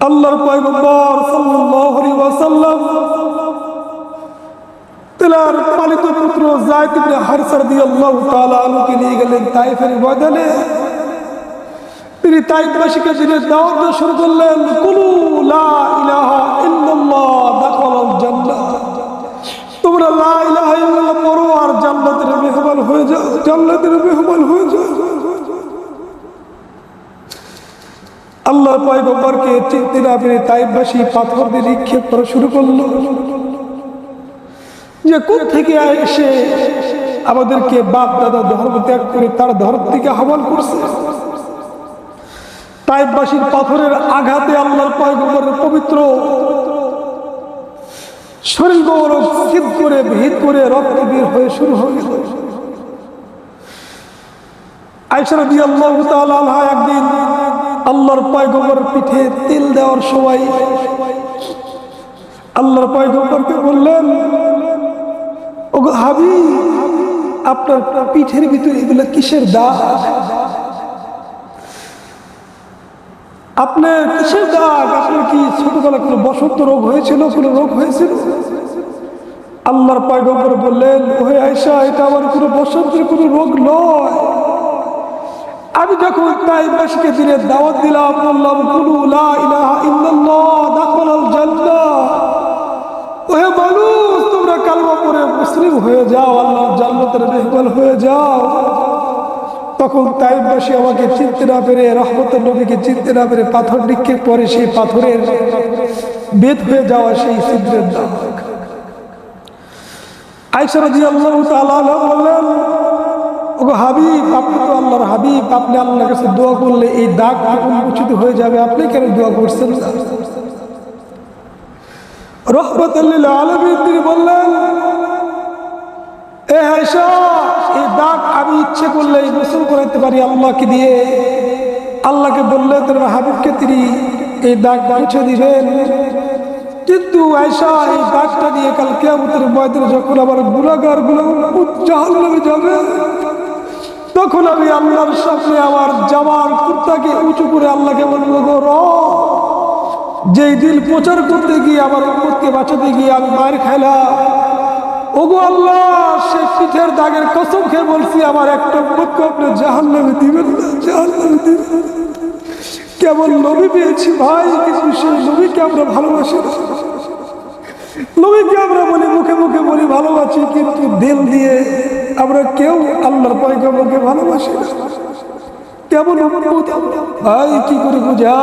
আল্লাহর পয়গম্বর সাল্লাল্লাহু আলাইহি ওয়াসাল্লাম, তেলার পালিত পুত্র যায়েদ ইবনে হারসা রাদিয়াল্লাহু তাআলা আনহুকে নিয়ে গেলেন তাইফের ময়দানে। তিনি তাইফবাসীকে দিনের দাওয়াত দেওয়া শুরু করলেন, কুলু আল্লাহ পয়গম্বরকে না পেরে তাইবাসী পাথর দিয়ে নিক্ষেপ করা শুরু করল। যে কোন থেকে এসে আমাদেরকে বাপ দাদা ধর্ম ত্যাগ করে তার ধর্ম থেকে আহ্বান করছে। তাইবাসীর পাথরের আঘাতে আল্লাহর পয়গম্বরের পবিত্র শরীর গৌরব স্থিত করে, ভিত করে রক্ত বের হয়ে শুরু হয়ে গেল দিয়ে আল্লাহ একদিন আল্লাহর পয়গম্বর পিঠে তেল দেওয়ার সময় আল্লাহর পয়গম্বরকে বললেন ও হাবি আপনার পিঠের ভিতরে এগুলো কিসের দাগ? আপনার কিসের দাগ? আপনার কি ছোটবেলা কোনো বসন্ত রোগ হয়েছিল, কোনো রোগ হয়েছিল? আল্লাহর পয়গম্বর বললেন, ওহে আয়সা এটা আমার কোনো বসন্তের কোনো রোগ নয়। আমি যখন তাইবাসীকে দিনের দাওয়াত দিলাম, বললাম, কুলু লা ইলাহা ইল্লাল্লাহ, দাখালাল জান্নাহ। ওহে মানুষ, তোমরা কালমা পড়ে মুসলিম হয়ে যাও, আল্লাহ জান্নাতের মেহমান হয়ে যাও। তখন তাই তাইবাসী আমাকে চিনতে না পেরে, রহমতের নবীকে চিনতে না পেরে পাথর নিক্ষেপ করে সেই পাথরের বেদ হয়ে যাওয়া সেই ছিদ্রের দাম আইসা রাদিয়াল্লাহু তাআলা বললেন ওগো হাবিব, আপনি তো আল্লাহর হাবিব, আপনি আল্লাহর কাছে দোয়া করলে এই দাগ উচিত হয়ে যাবে, আপনি কেন দোয়া করছেন? রহমতুল্লিল তিনি বললেন দাগ ইচ্ছে করলে পারি আল্লাহকে দিয়ে। আল্লাহকে বললে তোমার এই দাগ যখন আমার গুণাগারগুলো জাহান্নামে যাবে তখন আমি আল্লাহর সামনে আমার জামার কুর্তাকে উঁচু করে আল্লাহকে বলব, গো র যেই দিল প্রচার করতে গিয়ে আমার উম্মতকে বাঁচাতে গিয়ে আমি মায়ের খাইলাম, ওগো আল্লাহ, সে পিঠের দাগের কসম খেয়ে বলছি, আমার একটা উম্মতকে আপনি জাহান্নামে দিবেন না, জাহান্নামে দিবেন না। কেমন নবী পেয়েছি ভাই, কিন্তু সেই নবীকে আমরা ভালোবাসি। নবীকে আমরা বলি, মুখে মুখে বলি, ভালোবাসি, কিন্তু দিল দিয়ে আমরা কেউ আল্লাহর পয়গম্বরকে ভালোবাসি না। কেমন? ভাই কি করে বুঝা